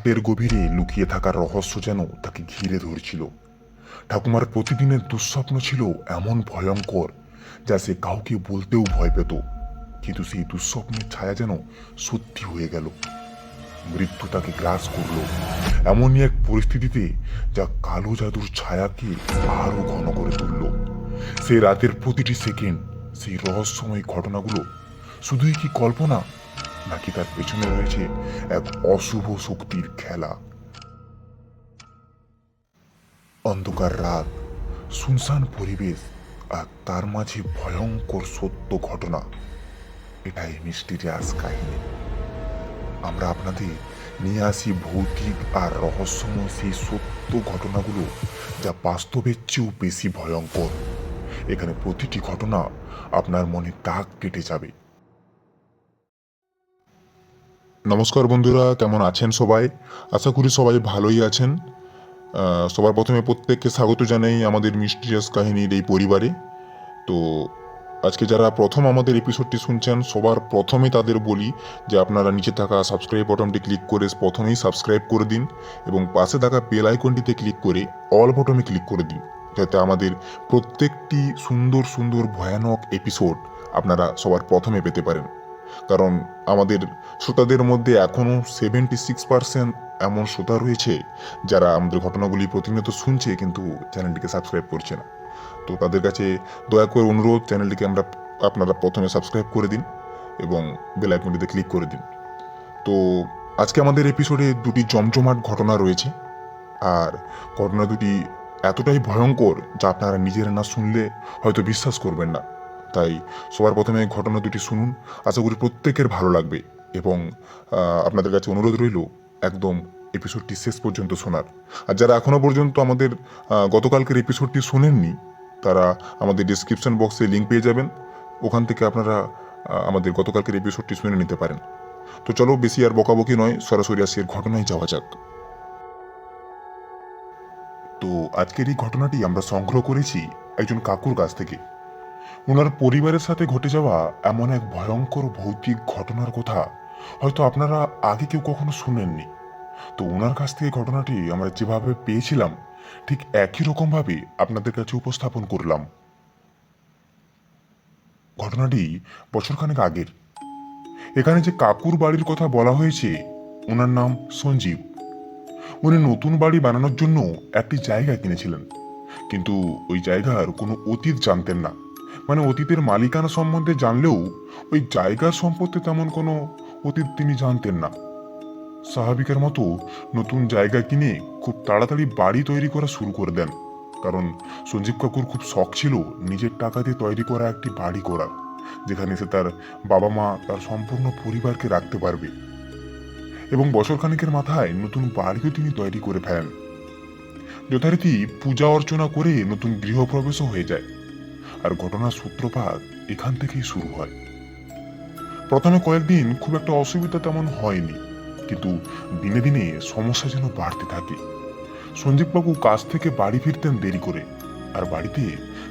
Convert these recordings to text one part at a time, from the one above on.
রাতের গভীরে লুকিয়ে থাকার রহস্য যেন তাকে ঘিরে ধরছিল। ঠাকুমার প্রতিদিনের দুঃস্বপ্ন ছিল এমন ভয়ঙ্কর, যা সে কাউকে বলতেও ভয় পেত। কিন্তু সেই দুঃস্বপ্নের ছায়া যেন সত্যি হয়ে গেল। মৃত্যু তাকে গ্রাস করল। এমনই এক পরিস্থিতিতে যা কালো জাদুর ছায়াকে আরও ঘন করে তুলল। সেই রাতের প্রতিটি সেকেন্ড সেই রহস্যময় ঘটনাগুলো শুধুই কি কল্পনা নাকি তার পেছনে রয়েছে এক অশুভ শক্তির খেলা? অন্ধকার রাত শুনশান পরিবেশ, আর তার মাঝে ভয়ঙ্কর সত্য ঘটনা। এটাই মিস্টিরিয়াস কাহিনী। আমরা আপনাদের নিয়ে আসি ভৌতিক আর রহস্যময় সেই সত্য ঘটনাগুলো যা বাস্তবের চেয়েও বেশি ভয়ঙ্কর। এখানে প্রতিটি ঘটনা আপনার মনে দাগ কেটে যাবে। নমস্কার বন্ধুরা, কেমন আছেন সবাই? আশা করি সবাই ভালোই আছেন। সবার প্রথমে প্রত্যেককে স্বাগত জানাই আমাদের মিস্টিরিয়াস কাহিনীর এই পরিবারে। তো, আজকে যারা প্রথম আমাদের এপিসোডটি শুনছেন, সবার প্রথমে তাদের বলি যে আপনারা নিচে থাকা সাবস্ক্রাইব বটনটি ক্লিক করে প্রথমেই সাবস্ক্রাইব করে দিন এবং পাশে থাকা বেল আইকনটিতে ক্লিক করে অল বটনে ক্লিক করে দিন। যাতে আমাদের প্রত্যেকটি সুন্দর সুন্দর, ভয়ানক এপিসোড আপনারা সবার প্রথমে পেতে পারেন। কারণ আমাদের শ্রোতাদের মধ্যে এখনও সেভেন্টি সিক্স পার্সেন্ট এমন শ্রোতা রয়েছে যারা আমাদের ঘটনাগুলি প্রতিনিয়ত শুনছে কিন্তু চ্যানেলটিকে সাবস্ক্রাইব করছে না। তো তাদের কাছে দয়া করে অনুরোধ চ্যানেলটিকে আমরা আপনারা প্রথমে সাবস্ক্রাইব করে দিন এবং বেল আইকনটিতে ক্লিক করে দিন। তো আজকে আমাদের এপিসোডে দুটি জমজমাট ঘটনা রয়েছে আর ঘটনা দুটি এতটাই ভয়ঙ্কর যা আপনারা নিজেরা না শুনলে হয়তো বিশ্বাস করবেন না। তাই সবার প্রথমে ঘটনা দুটি শুনুন। আশা করি প্রত্যেকের ভালো লাগবে এবং আপনাদের কাছে অনুরোধ রইল একদম এপিসোডটি শেষ পর্যন্ত শোনার। আর যারা এখনও পর্যন্ত আমাদের গতকালকের এপিসোডটি শোনেননি, তারা আমাদের ডিসক্রিপশন বক্সে লিঙ্ক পেয়ে যাবেন। ওখান থেকে আপনারা আমাদের গতকালকের এপিসোডটি শুনে নিতে পারেন। তো চলো, বেশি আর বকাবকি নয়, সরাসরি আসি এর ঘটনায় যাওয়া যাক। তো আজকের এই ঘটনাটি আমরা সংগ্রহ করেছি একজন কাকুর কাছ থেকে। ওনার পরিবারের সাথে ঘটে যাওয়া এমন এক ভয়ঙ্কর ভৌতিক ঘটনার কথা হয়তো আপনারা আগে কেউ কখনো শুনেননি। তো ওনার কাছ থেকে ঘটনাটি আমরা যেভাবে পেয়েছিলাম, ঠিক একই রকমভাবে আপনাদের কাছে উপস্থাপন করলাম। ঘটনাটি বছরখানেক আগের। এখানে যে কাকুর বাড়ির কথা বলা হয়েছে ওনার নাম সঞ্জীব। উনি নতুন বাড়ি বানানোর জন্য একটি জায়গা কিনেছিলেন, কিন্তু ওই জায়গার কোনো অতীত জানতেন না। মানে অতীতের মালিকানা সম্বন্ধে জানলেও ওই জায়গার সম্পর্কে তেমন কোনো অতীত তিনি জানতেন না। স্বাভাবিকের মতো নতুন জায়গা কিনে খুব তাড়াতাড়ি বাড়ি তৈরি করা শুরু করে দেন। কারণ সঞ্জীব কাকুর খুব শখ ছিল নিজের টাকা দিয়ে তৈরি করা একটি বাড়ি করার, যেখানে সে তার বাবা মা তার সম্পূর্ণ পরিবারকে রাখতে পারবে। এবং বছরখানেকের মাথায় নতুন বাড়িও তিনি তৈরি করে ফেলেন। যথারীতি পূজা অর্চনা করে নতুন গৃহপ্রবেশও হয়ে যায়। আর ঘটনার সূত্রপাত এখান থেকেই শুরু হয়। প্রথমে কয়েকদিন খুব একটা অসুবিধা তেমন হয়নি, কিন্তু দিনে দিনে সমস্যা যেন বাড়তে থাকে। সঞ্জীববাবু কাজ থেকে বাড়ি ফিরতেন দেরি করে, আর বাড়িতে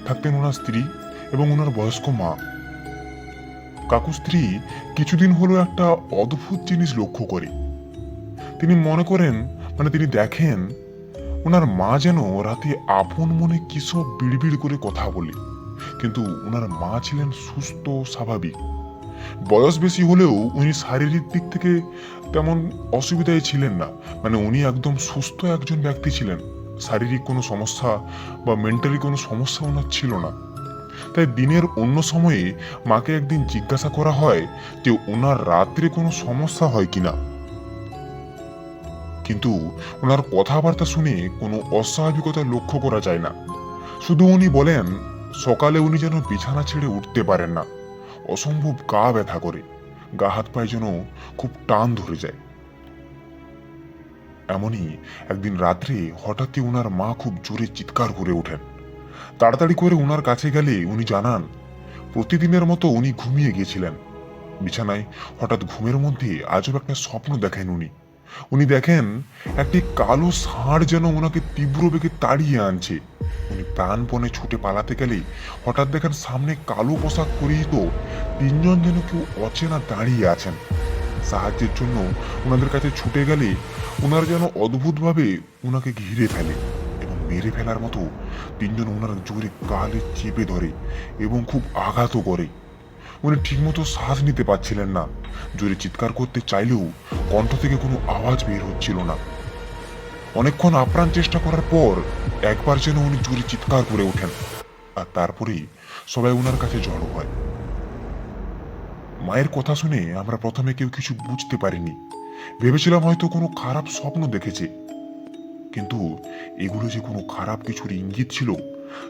থাকতেন ওনার স্ত্রী এবং ওনার বয়স্ক মা। কাকু স্ত্রী কিছুদিন হলো একটা অদ্ভুত জিনিস লক্ষ্য করে। তিনি মনে করেন মানে তিনি দেখেন, ওনার মা যেন রাতে আপন মনে কিসব বিড়বিড় করে কথা বলে। কিন্তু ওনার মা ছিলেন সুস্থ স্বাভাবিক। বয়স বেশি হলেও উনি শারীরিক দিক থেকে তেমন অসুবিধায় ছিলেন না। মানে উনি একদম সুস্থ একজন ব্যক্তি ছিলেন। শারীরিক কোনো সমস্যা বা মেন্টালি কোনো সমস্যা ওনার ছিল না। তাই দিনের অন্য সময়ে মাকে একদিন জিজ্ঞাসা করা হয় যে ওনার রাত্রে কোনো সমস্যা হয় কিনা। কিন্তু ওনার কথাবার্তা শুনে কোনো অস্বাভাবিকতা লক্ষ্য করা যায় না। শুধু উনি বলেন সকালে উনি যেন বিছানা ছেড়ে উঠতে পারেন না। অসম্ভব গা ব্যথা করে। গা হাত পায়ে যেন খুব টান ধরে যায়। এমনই একদিন রাত্রে হঠাৎই ওনার মা খুব জোরে চিৎকার করে ওঠেন। তাড়াতাড়ি করে ওনার কাছে গেলে উনি জানান, প্রতিদিনের মতো উনি ঘুমিয়ে গিয়েছিলেন। বিছানায় হঠাৎ ঘুমের মধ্যে আজব একটা স্বপ্ন দেখেন উনি। উনি দেখেন, একটি কালো ষাঁড় যেন ওনাকে তীব্র বেগে তাড়িয়ে আনছে। উনি প্রাণপণে ছুটে পালাতে গেলে হঠাৎ দেখেন সামনে কালো পোশাক পরিহিত তিনজন যেন কেউ অচেনা দাঁড়িয়ে আছেন। সাহায্যের জন্য ওনাদের কাছে ছুটে গেলে ওনারা যেন অদ্ভুতভাবে ওনাকে ঘিরে ফেলে এবং মেরে ফেলার মতো তিনজন ওনার জোরে গালে চেপে ধরে এবং খুব আঘাতও করে। উনি ঠিকমতো শ্বাস নিতে পারছিলেন না। জোরে চিৎকার করতে চাইলেও কণ্ঠ থেকে কোনো আওয়াজ বের হচ্ছিল না। অনেকক্ষণ আপ্রাণ চেষ্টা করার পর একবার যেন উনি জোরে চিৎকার করে ওঠেন, আর তারপরেই সবাই ওনার কাছে জড়ো হয়। মায়ের কথা শুনে আমরা প্রথমে কেউ কিছু বুঝতে পারিনি। ভেবেছিলাম হয়তো কোনো খারাপ স্বপ্ন দেখেছে। কিন্তু এগুলো যে কোনো খারাপ কিছুর ইঙ্গিত ছিল,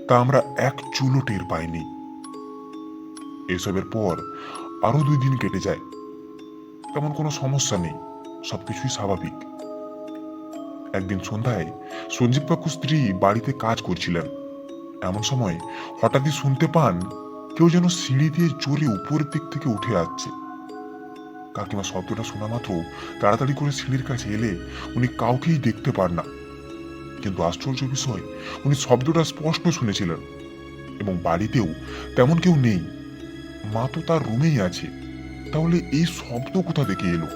তা আমরা এক চুলো টের পাইনি। এসবের পর আরও দুই দিন কেটে যায়। তেমন কোনো সমস্যা নেই সবকিছুই স্বাভাবিক। একদিন সন্ধ্যায় সঞ্জীব কাকুর স্ত্রী বাড়িতে কাজ করছিলেন। এমন সময় হঠাৎই শুনতে পান কেউ যেন সিঁড়ি দিয়ে জোরে উপরের দিক থেকে উঠে আসছে। কাকিমা শব্দটা শোনা মাত্র তাড়াতাড়ি করে সিঁড়ির কাছে এলে উনি কাউকেই দেখতে পান না। কিন্তু আশ্চর্য বিষয়, উনি শব্দটা স্পষ্ট শুনেছিলেন এবং বাড়িতেও তেমন কেউ নেই। মা তো তার রুমেই আছে। তাহলে এই শব্দ কোথা থেকে এলো?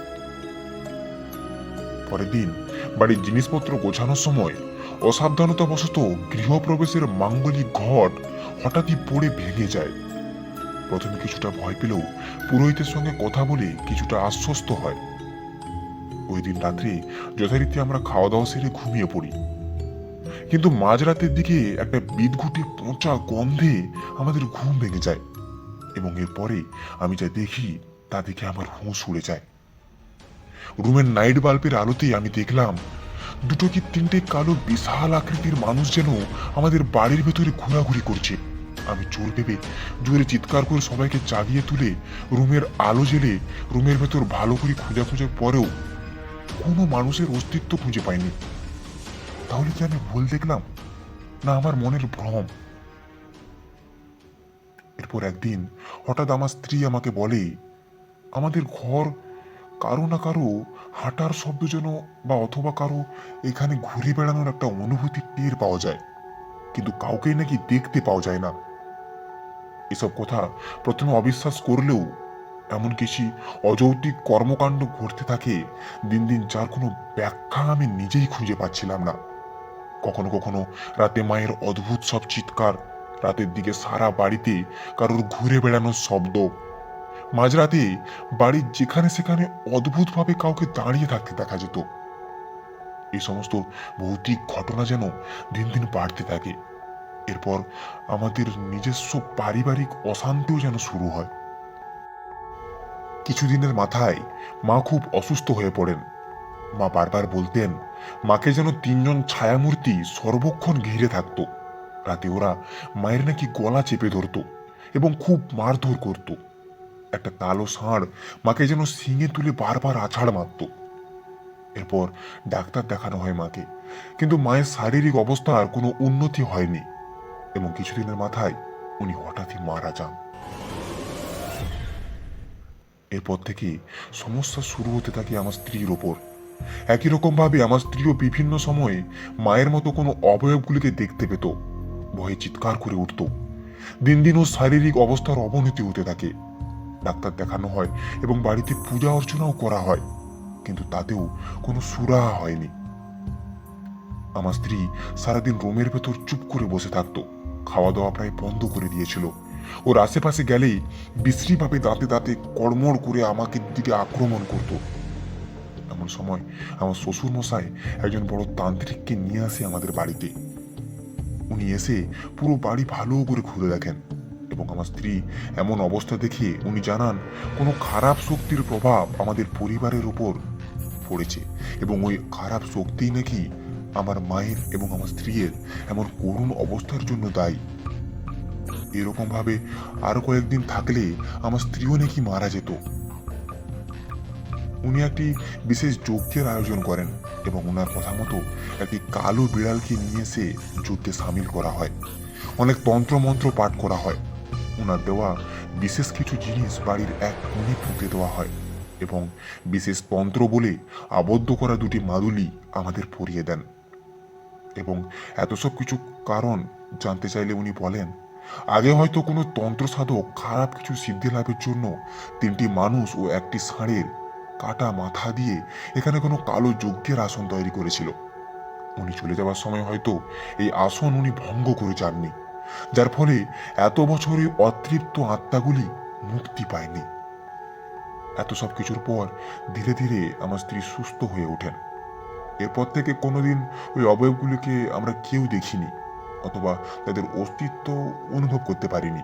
পরের দিন বাড়ির জিনিসপত্র গোছানোর সময় অসাবধানতাবশত গৃহপ্রবেশের মাঙ্গলিক ঘট হঠাৎই পড়ে ভেঙে যায়। প্রথমে কিছুটা ভয় পেলেও পুরোহিতের সঙ্গে কথা বলে কিছুটা আশ্বস্ত হয়। ওই দিন রাত্রে যথারীতি আমরা খাওয়া দাওয়া সেরে ঘুমিয়ে পড়ি। কিন্তু মাঝরাতের দিকে একটা বিদঘুটে পচা গন্ধে আমাদের ঘুম ভেঙে যায়। এবং এরপরে আমি যা দেখি, তা দেখে আমার হুঁশ উড়ে যায়। রুমের নাইট বাল্বের আলোতেই আমি দেখলাম, দুটো কি তিনটে কালো বিশাল আকৃতির মানুষ যেন আমাদের বাড়ির ভেতরে ঘোরাঘুরি করছে। আমি চোর ভেবে, জোরে চিৎকার করে সবাইকে জাগিয়ে তুলে রুমের আলো জেলে রুমের ভেতর ভালো করে খোঁজাখুঁজার পরেও কোনো মানুষের অস্তিত্ব খুঁজে পাইনি। তাহলে কি আমি ভুল দেখলাম? না, আমার মনের ভ্রম। এরপর একদিন হঠাৎ আমার স্ত্রী আমাকে বলে, আমাদের ঘর কারও না কারও হাঁটার শব্দ যেন বা অথবা কারও এখানে ঘুরে বেড়ানোর একটা অনুভূতি টের পাওয়া যায়, কিন্তু কাউকে নাকি দেখতে পাওয়া যায় না। এসব কথা প্রথমে অবিশ্বাস করলেও এমন কিছু অযৌক্তিক কর্মকাণ্ড ঘটতে থাকে, দিন দিন যার কোনো ব্যাখ্যা আমি নিজেই খুঁজে পাচ্ছিলাম না। কখনো কখনো রাতে মায়ের অদ্ভুত সব চিৎকার রাতের দিকে সারা বাড়িতে কারোর ঘুরে বেড়ানোর শব্দ। মাঝরাতে বাড়ির যেখানে সেখানে অদ্ভুতভাবে কাউকে দাঁড়িয়ে থাকতে দেখা যেত। এই সমস্ত ভৌতিক ঘটনা যেন দিন দিন বাড়তে থাকে। এরপর আমাদের নিজস্ব পারিবারিক অশান্তিও যেন শুরু হয়। কিছুদিনের মাথায় মা খুব অসুস্থ হয়ে পড়েন। মা বারবার বলতেন, মাকে যেন তিনজন ছায়ামূর্তি সর্বক্ষণ ঘিরে থাকতো। রাতে ওরা মায়ের নাকি গলা চেপে ধরতো এবং খুব মারধর করত। একটা কালো ষাঁড় মাকে যেন সিঙে তুলে বারবার আছাড় মারত। এরপর ডাক্তার দেখানো হয় মাকে, কিন্তু মায়ের শারীরিক অবস্থার কোনো উন্নতি হয়নি এবং কিছুদিনের মাথায় উনি হঠাৎই মারা যান। এরপর থেকে সমস্যা শুরু হতে থাকে আমার স্ত্রীর ওপর। একই রকম ভাবে আমার স্ত্রীও বিভিন্ন সময়ে মায়ের মতো কোনো অবয়বগুলিকে দেখতে পেত। ভয়ে চিৎকার করে উঠত। দিন দিন ওর শারীরিক অবস্থার অবনতি হতে থাকে। ডাক্তার দেখানো হয় এবং বাড়িতে পূজা অর্চনাও করা হয়, কিন্তু তাতেও কোনো সুরাহা হয়নি। আমার স্ত্রী সারাদিন রোমের ভেতর চুপ করে বসে থাকতো খাওয়া দাওয়া প্রায় বন্ধ করে দিয়েছিল। ওর আশেপাশে গেলেই বিশ্রীভাবে দাঁতে দাঁতে কড়মড় করে আমাকে দিকে আক্রমণ করত। এমন সময় আমার শ্বশুর মশাই একজন বড় তান্ত্রিককে নিয়ে আসে আমাদের বাড়িতে। উনি এসে পুরো বাড়ি ভালো করে খুলে দেখেন এবং আমার স্ত্রী এমন অবস্থা দেখে উনি জানান, কোনো খারাপ শক্তির প্রভাব আমাদের পরিবারের উপর পড়েছে এবং ওই খারাপ শক্তিই নাকি আমার মায়ের এবং আমার স্ত্রীর এমন করুণ অবস্থার জন্য দায়ী। এরকম ভাবে আরও কয়েকদিন থাকলে আমার স্ত্রীও নাকি মারা যেত। উনি একটি বিশেষ যজ্ঞের আয়োজন করেন। এবং ওনার কথা মতো একটি কালো বিড়ালকে নিয়ে এসে যুদ্ধে সামিল করা হয়। অনেক তন্ত্র মন্ত্র পাঠ করা হয়। ওনার দেওয়া বিশেষ কিছু জিনিস বাড়ির এক কোণে পুঁতে দেওয়া হয় এবং বিশেষ তন্ত্র বলে আবদ্ধ করা দুটি মাদুলি আমাদের পরিয়ে দেন। এবং এত সব কিছু কারণ জানতে চাইলে উনি বলেন, আগে হয়তো কোনো তন্ত্র সাধক খারাপ কিছু সিদ্ধি লাভের জন্য তিনটি মানুষ ও একটি ষাঁড়ের কাটা মাথা দিয়ে এখানে কোনো কালো যজ্ঞের আসন তৈরি করেছিল। উনি চলে যাওয়ার সময় হয়তো এই আসন উনি ভঙ্গ করে যাননি, যার ফলে এত বছরে অতৃপ্ত আত্মাগুলি মুক্তি পায়নি। এত সব কিছুর পর ধীরে ধীরে আমার স্ত্রী সুস্থ হয়ে ওঠেন। এরপর থেকে কোনোদিন ওই অবয়বগুলিকে আমরা কেউ দেখিনি, অথবা তাদের অস্তিত্ব অনুভব করতে পারিনি।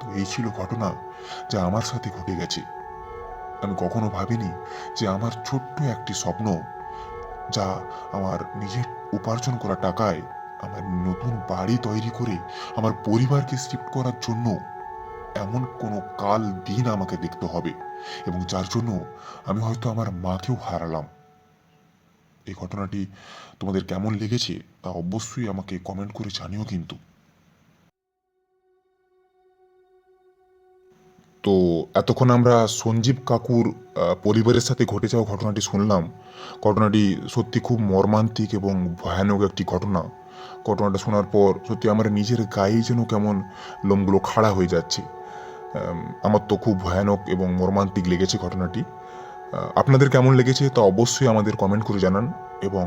তো এই ছিল ঘটনা যা আমার সাথে ঘটে গেছে। আমি কখনো ভাবিনি যে আমার ছোট্ট একটি স্বপ্ন যা আমার নিজের উপার্জন করা টাকায় আমার নতুন বাড়ি তৈরি করে আমার পরিবারকে শিফট করার জন্য এমন কোনো কাল দিন আমাকে দেখতে হবে এবং যার জন্য আমি হয়তো আমার মাকেও হারালাম। এই ঘটনাটি তোমাদের কেমন লেগেছে তা অবশ্যই আমাকে কমেন্ট করে জানিও কিন্তু। তো এতক্ষণ আমরা সঞ্জীব কাকুর পরিবারের সাথে ঘটে যাওয়া ঘটনাটি শুনলাম। ঘটনাটি সত্যি খুব মর্মান্তিক এবং ভয়ানক একটি ঘটনা। ঘটনাটা শোনার পর সত্যি আমার নিজের গায়ে যেন কেমন লোমগুলো খাড়া হয়ে যাচ্ছে। আমার তো খুব ভয়ানক এবং মর্মান্তিক লেগেছে ঘটনাটি। আপনাদের কেমন লেগেছে তা অবশ্যই আমাদের কমেন্ট করে জানান এবং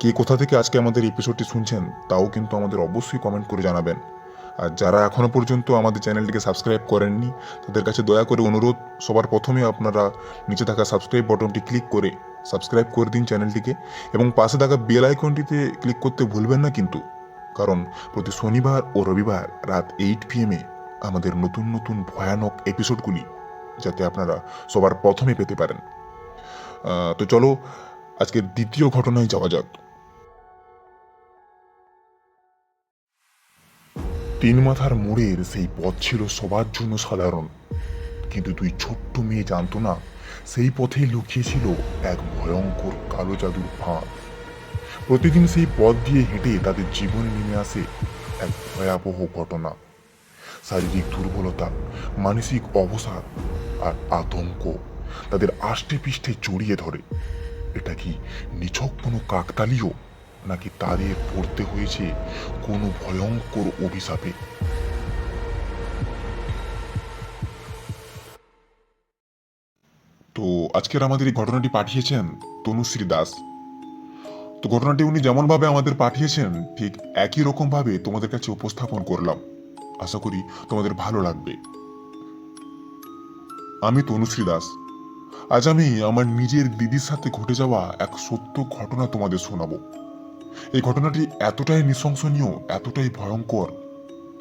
কে কোথা থেকে আজকে আমাদের এপিসোডটি শুনছেন তাও কিন্তু আমাদের অবশ্যই কমেন্ট করে জানাবেন। আর যারা এখনও পর্যন্ত আমাদের চ্যানেলটিকে সাবস্ক্রাইব করেননি, তাদের কাছে দয়া করে অনুরোধ, সবার প্রথমে আপনারা নিচে থাকা সাবস্ক্রাইব বটনটি ক্লিক করে সাবস্ক্রাইব করে দিন চ্যানেলটিকে এবং পাশে থাকা বেল আইকনটিতে ক্লিক করতে ভুলবেন না কিন্তু। কারণ প্রতি শনিবার ও রবিবার রাত এইট পিএমে আমাদের নতুন নতুন ভয়ানক এপিসোডগুলি যাতে আপনারা সবার প্রথমে পেতে পারেন। তো চলো, আজকের দ্বিতীয় ঘটনায় যাওয়া যাক। তিন মাথার মোড়ের সেই পথ ছিল সবার জন্য সাধারণ। কিন্তু দুই ছোট্ট মেয়ে জানতো না, সেই পথেই লুকিয়ে ছিল এক ভয়ঙ্কর কালো জাদুর ফাঁদ। প্রতিদিন সেই পথ দিয়ে হেঁটে তাদের জীবনে নেমে আসে এক ভয়াবহ ঘটনা। শারীরিক দুর্বলতা, মানসিক অবসাদ আর আতঙ্ক তাদের আষ্টে পৃষ্ঠে জড়িয়ে ধরে। এটা কি নিছক কোনো কাকতালীয় নাকি তাদের পড়তে হয়েছে কোনো ভয়ঙ্কর অভিশাপে? তো আজকের আমাদের এই ঘটনাটি পাঠিয়েছেন তনুশ্রী দাস। তো ঘটনাটি উনি যেমনভাবে আমাদের পাঠিয়েছেন, ঠিক একই রকমভাবে তোমাদের কাছে উপস্থাপন করলাম। আশা করি তোমাদের ভালো লাগবে। আমি তনুশ্রী দাস। আজ আমি আমার নিজের দিদির সাথে ঘটে যাওয়া এক সত্য ঘটনা তোমাদের শোনাবো। এই ঘটনাটি এতটাই নৃশংসনীয়, এতটাই ভয়ঙ্কর,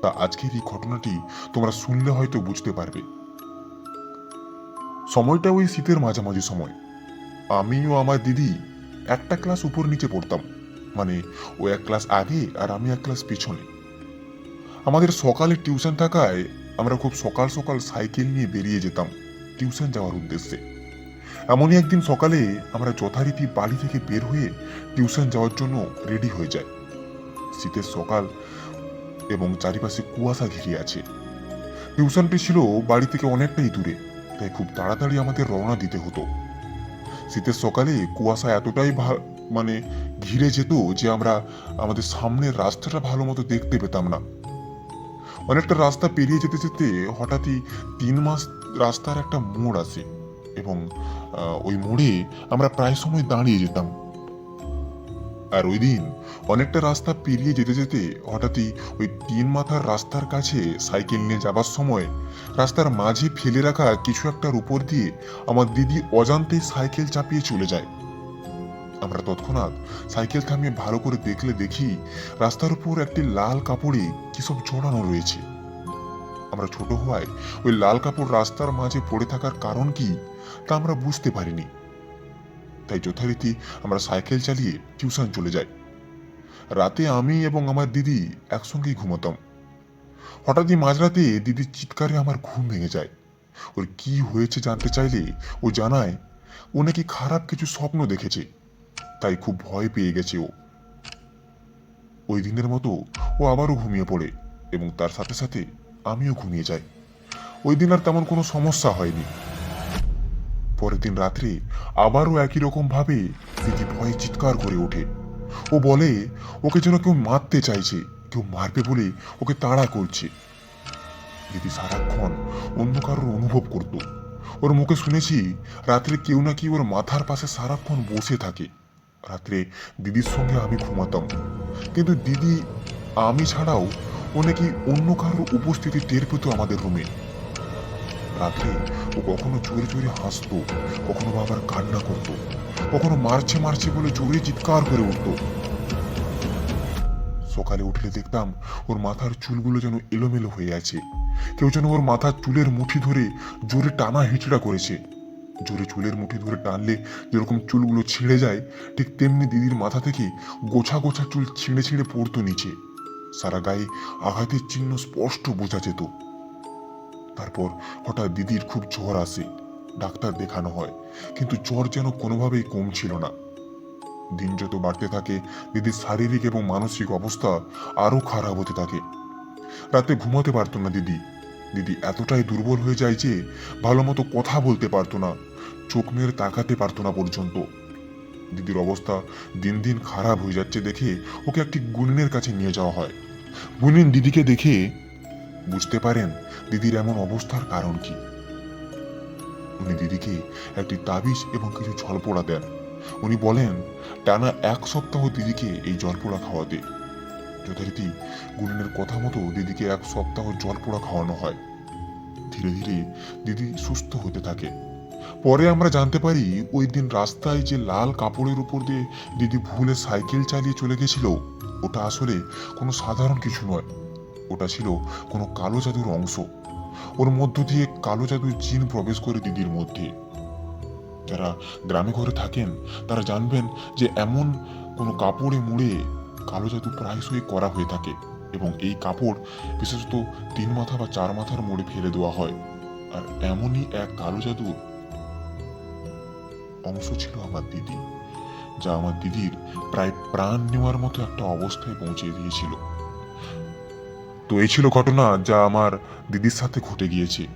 তা আজকের এই ঘটনাটি তোমরা শুনলে হয়তো বুঝতে পারবে। সময়টা ওই শীতের মাঝামাঝি সময়। আমি ও আমার দিদি একটা ক্লাস উপর নিচে পড়তাম মানে ও এক ক্লাস আগে আর আমি এক ক্লাস পিছনে। আমাদের সকালে টিউশন থাকায় আমরা খুব সকাল সকাল সাইকেল নিয়ে বেরিয়ে যেতাম, টিউশন যাওয়ার উদ্দেশ্যে। এমনই একদিন সকালে আমরা যথারীতি বাড়ি থেকে বের হয়ে টিউশন যাওয়ার জন্য রেডি হয়ে যাই। শীতের সকাল এবং চারিপাশে কুয়াশা ঘিরে আছে। টিউশনটি ছিল বাড়ি থেকে অনেকটাই দূরে, তাই খুব তাড়াতাড়ি আমাদের রওনা দিতে হতো। শীতের সকালে কুয়াশা এতটাই মানে ঘিরে যেত যে আমরা আমাদের সামনের রাস্তাটা ভালো মতো দেখতে পেতাম না। অনেকটা রাস্তা পেরিয়ে যেতে যেতে হঠাৎই তিন মাস রাস্তার একটা মোড় আসে। এবং ওই মোড়ে আমরা প্রায় সময় দাঁড়িয়ে যেতাম। আর ওই দিন অনেকটা রাস্তা পেরিয়ে যেতে যেতে হঠাৎই ওই তিন মাথার রাস্তার কাছে সাইকেল নিয়ে যাবার সময় রাস্তার মাঝে ফেলে রাখা কিছু একটার উপর দিয়ে আমার দিদি অজান্তেই সাইকেল চাপিয়ে চলে যায়। আমরা তৎক্ষণাৎ সাইকেল থামিয়ে ভালো করে দেখলে দেখি রাস্তার উপর একটি লাল কাপড়ে কিসব জড়ানো রয়েছে। আমরা ছোট হওয়ায় ওই লাল কাপড় রাস্তার মাঝে পড়ে থাকার কারণ কি তা আমরা বুঝতে পারিনি। তাই যথারীতি আমরা সাইকেল চালিয়ে টিউশন চলে যাই। রাতে আমি এবং আমার দিদি একসঙ্গেই ঘুমোতাম। হঠাৎই মাঝরাতে দিদির চিৎকারে আমার ঘুম ভেঙে যায়। ওর কি হয়েছে জানতে চাইলে ও জানায়, ও নাকি খারাপ কিছু স্বপ্ন দেখেছে, তাই খুব ভয় পেয়ে গেছে ও। ওই দিনের মতো ও আবারও ঘুমিয়ে পড়ে এবং তার সাথে সাথে আমিও ঘুমিয়ে যাই। ওই দিন আর তেমন কোনো সমস্যা হয়নি। পরের দিন রাত্রে আবারও একই রকম ভাবে দিদি ভয়ে চিৎকার করে ওঠে। ও বলে, ওকে যেন কেউ মারতে চাইছে, কেউ মারবে বলে ওকে তাড়া করছে। দিদি সারাক্ষণ অন্য কারোর অনুভব করত। ওর মুখে শুনেছি, রাত্রে কেউ না কি ওর মাথার পাশে সারাক্ষণ বসে থাকে। রাত্রে দিদির সঙ্গে আমি ঘুমাতাম। কিন্তু দিদি, আমি ছাড়াও ও নাকি অন্য কারোর উপস্থিতি টের পেত আমাদের রুমে। রাত্রে ও কখনো জোরে জোরে হাসতো, কখনো বা আবার কান্না করতো, কখনো মারছে মারছে বলে জোরে চিৎকার করে উঠতো। সকালে উঠলে দেখতাম ওর মাথার চুলগুলো যেন এলোমেলো হয়ে আছে, কেউ যেন ওর মাথার চুলের মুঠি ধরে জোরে টানা হিচড়া করেছে। জোরে চুলের মুঠি ধরে টানলে যেরকম চুলগুলো ছিঁড়ে যায়, ঠিক তেমনি দিদির মাথা থেকে গোছা গোছা চুল ছিঁড়ে ছিঁড়ে পড়তো নিচে। সারা গায়ে আঘাতের চিহ্ন স্পষ্ট বোঝা যেত। তারপর হঠাৎ দিদির খুব জ্বর আসে। ডাক্তার দেখানো হয়, কিন্তু জ্বর যেন কোনোভাবেই কমছিল না। দিন যত বাড়তে থাকে, দিদির শারীরিক এবং মানসিক অবস্থা আরও খারাপ হতে থাকে। রাতে ঘুমাতে পারতো না দিদি। দিদি এতটাই দুর্বল হয়ে যায় যে ভালো মতো কথা বলতে পারতো না, চোখ মেরে তাকাতে পারতো না পর্যন্ত। দিদির অবস্থা দিন দিন খারাপ হয়ে যাচ্ছে দেখে ওকে একটি গুনিনের কাছে নিয়ে যাওয়া হয়। গুনিন দিদিকে দেখে বুঝতে পারেন দিদির এমন অবস্থার কারণ কি? উনি দিদিকে একটি তাবিজ এবং কিছু ঝলপোড়া দেন। উনি বলেন, টানা এক সপ্তাহ দিদিকে এই জলপোড়া খাওয়াতে। যথারীতি গুনিনের কথা মতো দিদিকে এক সপ্তাহ জলপোড়া খাওয়ানো হয়। ধীরে ধীরে দিদি সুস্থ হতে থাকে। পরে আমরা জানতে পারি, ওই দিন রাস্তায় যে লাল কাপড়ের উপর দিয়ে দিদি ভুলে সাইকেল চালিয়ে চলে গেছিল, ওটা আসলে কোনো সাধারণ কিছু নয়। ওটা ছিল কোনো কালো জাদুর অংশ। ওর মধ্য দিয়ে কালো জাদুর জিন প্রবেশ করে দিদির মধ্যে। যারা গ্রামে ঘরে থাকেন, তারা জানবেন যে এমন কোনো কাপড়ে মুড়ে কালো জাদু প্রায়শই করা হয়ে থাকে এবং এই কাপড় বিশেষত তিন মাথা বা চার মাথার মোড়ে ফেলে দেওয়া হয়। আর এমনই এক কালো জাদুর অংশ ছিল আমার দিদি, যা আমার দিদির প্রায় প্রাণ নেওয়ার মতো একটা অবস্থায় পৌঁছে দিয়েছিল। তো এই ছিল ঘটনা যা আমার দিদির সাথে ঘটে গিয়েছে।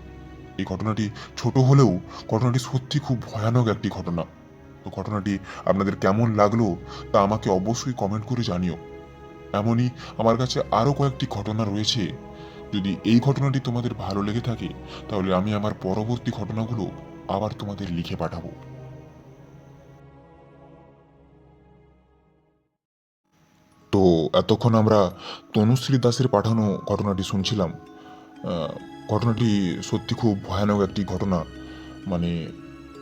এই ঘটনাটি ছোট হলেও ঘটনাটি সত্যি খুব ভয়ানক একটি ঘটনা। তো ঘটনাটি আপনাদের কেমন লাগল তা আমাকে অবশ্যই কমেন্ট করে জানিও। এমনই আমার কাছে আরও কয়েকটি ঘটনা রয়েছে। যদি এই ঘটনাটি তোমাদের ভালো লেগে থাকে, তাহলে আমি আমার পরবর্তী ঘটনাগুলো আবার তোমাদের লিখে পাঠাবো। তো এতক্ষণ আমরা তনুশ্রী দাসের পাঠানো ঘটনাটি শুনছিলাম। ঘটনাটি সত্যি খুব ভয়ানক একটি ঘটনা। মানে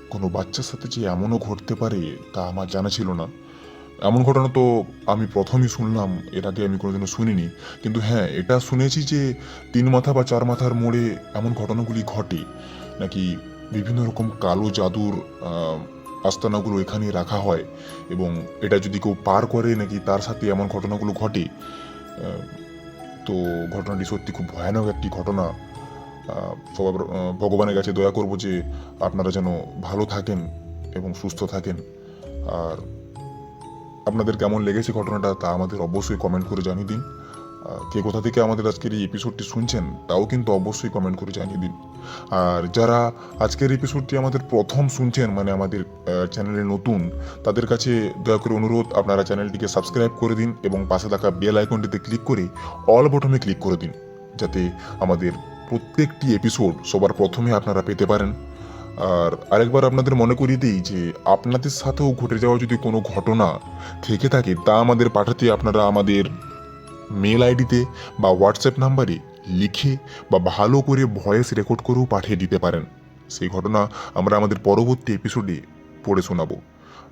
কোনো বাচ্চার সাথে যে এমনও ঘটতে পারে তা আমার জানা ছিল না। এমন ঘটনা তো আমি প্রথমই শুনলাম, এর আগে আমি কোনোদিনও শুনিনি। কিন্তু হ্যাঁ এটা শুনেছি যে তিন মাথা বা চার মাথার মোড়ে এমন ঘটনাগুলি ঘটে। নাকি বিভিন্ন রকম কালো জাদুর আস্তানাগুলো এখানে রাখা হয় এবং এটা যদি কেউ পার করে নাকি তার সাথে এমন ঘটনাগুলো ঘটে তো ঘটনাটি সত্যি খুব ভয়ানক একটি ঘটনা। সবার ভগবানের কাছে দয়া করব যে আপনারা যেন ভালো থাকেন এবং সুস্থ থাকেন। আর আপনাদের কেমন লেগেছে ঘটনাটা তা আমাদের অবশ্যই কমেন্ট করে জানিয়ে দিন। কে কোথা থেকে আমাদের আজকের এই এপিসোডটি শুনছেন, তাও কিন্তু অবশ্যই কমেন্ট করে জানিয়ে দিন। আর যারা আজকের এপিসোডটি আমাদের প্রথম শুনছেন মানে আমাদের চ্যানেলে নতুন, তাদের কাছে দয়া করে অনুরোধ, আপনারা চ্যানেলটিকে সাবস্ক্রাইব করে দিন এবং পাশে থাকা বেল আইকনটিতে ক্লিক করে অল বটমে ক্লিক করে দিন, যাতে আমাদের প্রত্যেকটি এপিসোড সবার প্রথমে আপনারা পেতে পারেন। আর আরেকবার আপনাদের মনে করিয়ে দিই যে, আপনাদের সাথেও ঘটে যাওয়া যদি কোনো ঘটনা থেকে থাকে, তা আমাদের পাঠাতে আপনারা আমাদের মেল আইডিতে বা হোয়াটসঅ্যাপ নাম্বারে লিখে বা ভালো করে ভয়েস রেকর্ড করেও পাঠিয়ে দিতে পারেন। সেই ঘটনা আমরা আমাদের পরবর্তী এপিসোডে পড়ে শোনাবো।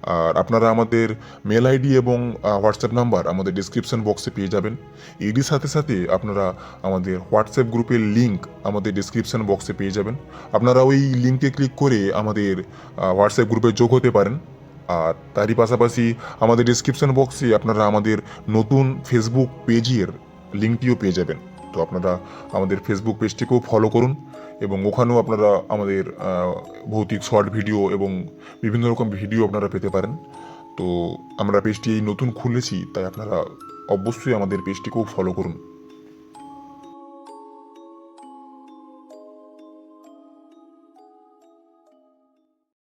আর আপনারা আমাদের মেল আইডি এবং হোয়াটসঅ্যাপ নাম্বার আমাদের ডিসক্রিপশন বক্সে পেয়ে যাবেন। এরই সাথে সাথে আপনারা আমাদের হোয়াটসঅ্যাপ গ্রুপের লিঙ্ক আমাদের ডিসক্রিপশন বক্সে পেয়ে যাবেন। আপনারা ওই লিঙ্কে ক্লিক করে আমাদের হোয়াটসঅ্যাপ গ্রুপে যোগ হতে পারেন। আর তারই পাশাপাশি আমাদের ডিসক্রিপশন বক্সে আপনারা আমাদের নতুন ফেসবুক পেজের লিঙ্কটিও পেয়ে যাবেন। তো আপনারা আমাদের ফেসবুক পেজটিকেও ফলো করুন এবং ওখানেও আপনারা আমাদের ভৌতিক শর্ট ভিডিও এবং বিভিন্ন রকম ভিডিও আপনারা পেতে পারেন। তো আমরা পেজটি এই নতুন খুলেছি, তাই আপনারা অবশ্যই আমাদের পেজটিকেও ফলো করুন।